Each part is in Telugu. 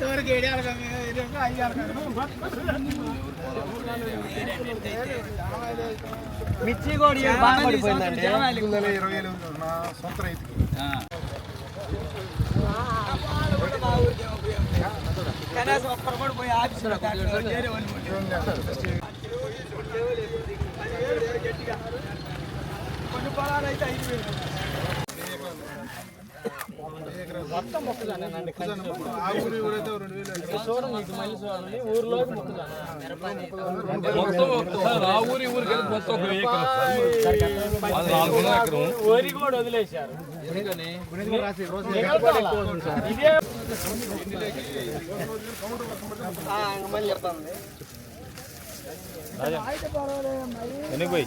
చివరికి గవర్నమెంట్ మిర్చి కూడా బాగా పడిపోయిందండి ఐదు ఇరవై వేలు నా సొంత రైతుకి కనీసం ఒక్కరు కూడా పోయి ఆఫీసులో వేరే వాళ్ళు కొన్ని పొలాలు అయితే ఐదు వేలు ఆ ఊరి ఊరైతే రెండు వేలు ఊర్లో సార్ ఆ ఊరి ఊరికి వెళ్ళి మొత్తం మొక్కజానండి వెయ్యి ఎకరం సార్. అది నాలుగు వందల వరి కూడా వదిలేశారు ఇదే మళ్ళీ చెప్తాను ఎన్ని పోయి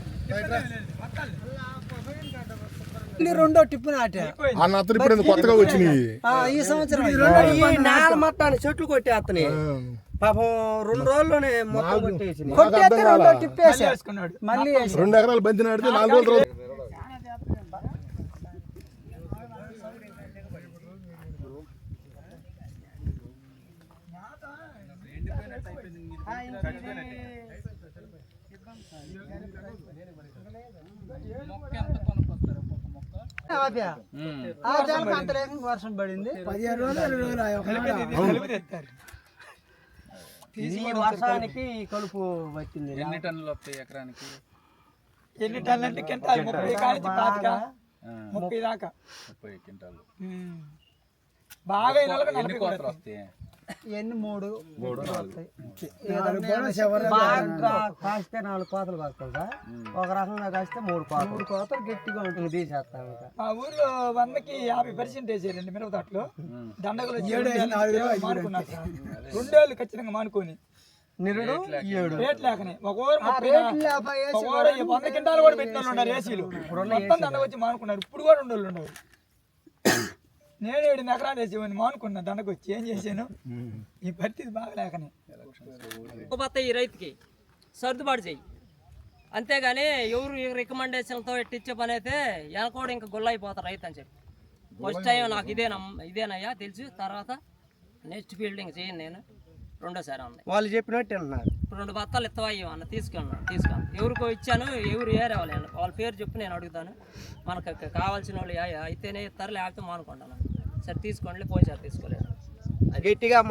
రెండో టిప్పు నాటా. ఆ నత్తలు ఇప్పుడు కొత్తగా వచ్చినాయి. ఆ, ఈ సంవత్సరం ఈ నేల మొత్తాన్ని చెట్లు కొట్టేస్తున్నాయి పాపం రెండు రోజుల్లోనే మొత్తం కొట్టేసి కాలా. రెండో మళ్ళీ ఎకరాలు బంతి నాటితే నాలుగు రోజుల అంత లేకుండా వర్షం పడింది. పదిహేను రోజులు ఇరవై రోజులు ఈ వర్షానికి ఈ కలుపు వచ్చింది. ఎన్ని టన్నులు వస్తాయి ఎకరానికి? ఎన్ని టన్నులు? అంటే కింటాలు ముప్పై కానించి పాతిక ముప్పై దాకా. ముప్పై. బాగా నలభై కోతలు వస్తాయి? ఎన్ని? మూడు. కాస్తే నాలుగు కోతలు కాస్తాం సార్. ఒక రకంగా కాస్తే మూడు కోతలు మూడు కోతలు గట్టిగా ఉంటుంది. తీసేస్తాం ఇంకా. మా ఊర్లో వందకి యాభై పర్సెంటేజ్ వేయండి మిరప తోటలు దండగలు మానుకున్నారు రెండేళ్ళు ఖచ్చితంగా మానుకొని. నిరుడు ఏడు. రేట్ లేకనే. ఒక ఊరు ముప్పై రేట్లు లేకపోతే వేసి ఒక ఊరు వంద కింటాలు కూడా పెట్టిన ఉన్నారు ఏసీలు. మొత్తం దండకు వచ్చి మానుకున్నారు. ఇప్పుడు కూడా రెండు వాళ్ళు ఉన్నారు. నేను ఏడు ఎకరాలు వేసేవాడిని మానుకున్నా దండకు వచ్చి ఏం చేశాను? ఈ పరిస్థితి బాగా లేకనే. పోతే ఈ రైతుకి సర్దుబాటు చెయ్యి. అంతేగాని ఎవరు రికమెండేషన్తో ఎట్టిచ్చే పని అయితే వెనకోడు ఇంకా గుల్ల అయిపోతారు రైతు అని చెప్పి. ఫస్ట్ టైం నాకు ఇదేనమ్ ఇదేనయ్యా తెలుసు తర్వాత నెక్స్ట్ ఫీల్డింగ్ చేయను నేను. రెండోసారి ఉంది వాళ్ళు చెప్పినట్టు అన్నారు ఇప్పుడు రెండు బత్తాలు ఇత్తవా అన్న తీసుకున్నాను తీసుకున్నాను ఎవరికో ఇచ్చాను ఎవరు ఏరే వాళ్ళు వాళ్ళ పేరు చెప్పి నేను అడుగుతాను. మనకు కావాల్సిన వాళ్ళు అయితేనే ఇస్తారు లేకపోతే మానుకుంటాను సరే తీసుకోండి పోయిసారి తీసుకోలేదు. గట్టిగా